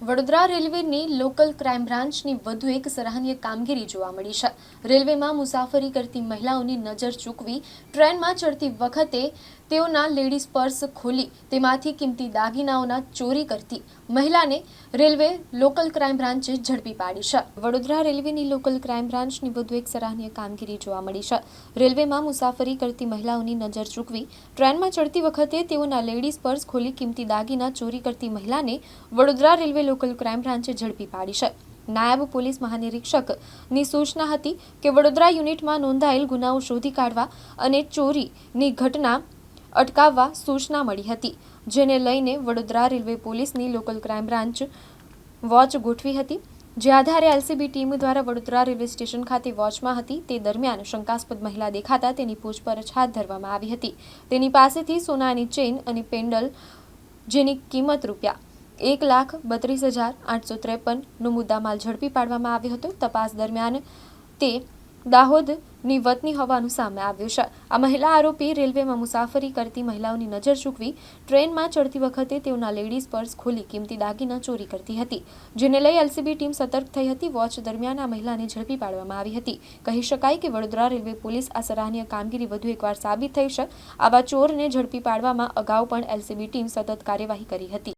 વડોદરા રેલવેની local crime બ્રાન્ચની વધુ એક સરાહનીય કામગીરી જોવા મળી છે. રેલવેમાં મુસાફરી કરતી મહિલાઓની નજર ચૂકવી ટ્રેનમાં ચડતી વખતે તેઓના લેડીઝ પર્સ ખોલી તેમાંથી કિંમતી દાગીનાઓના ચોરી કરતી મહિલાને રેલવે લોકલ ક્રાઇમ બ્રાન્ચે ઝડપી પાડી છે. વડોદરા રેલવેની લોકલ ક્રાઇમ બ્રાન્ચની વધુ એક સરાહનીય કામગીરી જોવા મળી છે. રેલવેમાં મુસાફરી કરતી મહિલાઓની નજર ચૂકવી ટ્રેનમાં ચડતી વખતે તેઓના લેડીઝ પર્સ ખોલી કિંમતી દાગીના ચોરી કરતી મહિલાને વડોદરા રેલવે લોકલ ક્રાઇમ બ્રાન્ચે ઝડપી પાડી છે. નાયબ પોલીસ મહાનિરીક્ષકની સૂચના હતી કે વડોદરા યુનિટમાં નોંધાયેલ ગુનાઓ શોધી કાઢવા અને ચોરીની ઘટના અટકાવવા સૂચના મળી હતી, જેને લઈને વડોદરા રેલવે પોલીસની લોકલ ક્રાઇમ બ્રાન્ચ વોચ ગોઠવી હતી. જે આધારે એલસીબી ટીમ દ્વારા વડોદરા રેલવે સ્ટેશન ખાતે વોચમાં હતી, તે દરમિયાન શંકાસ્પદ મહિલા દેખાતા તેની પૂછપરછ હાથ ધરવામાં આવી હતી. તેની પાસેથી સોનાની ચેઇન અને પેન્ડલ જેની કિંમત રૂપિયા એક લાખ બત્રીસ હજાર આઠસો ત્રેપનનો મુદ્દામાલ ઝડપી પાડવામાં આવ્યો હતો. તપાસ દરમિયાન તે દાહોદની વતની હોવાનું સામે આવ્યું છે. આ મહિલા આરોપી રેલવેમાં મુસાફરી કરતી મહિલાઓની નજર ચૂકવી ટ્રેનમાં ચડતી વખતે તેઓના લેડીઝ પર્સ ખોલી કિંમતી દાગીના ચોરી કરતી હતી, જેને લઈ એલસીબી ટીમ સતર્ક થઈ હતી. વોચ દરમિયાન આ મહિલાને ઝડપી પાડવામાં આવી હતી. કહી શકાય કે વડોદરા રેલવે પોલીસ આ સરાહનીય કામગીરી વધુ એકવાર સાબિત થઈ છે. આવા ચોરને ઝડપી પાડવામાં અગાઉ પણ એલસીબી ટીમ સતત કાર્યવાહી કરી હતી.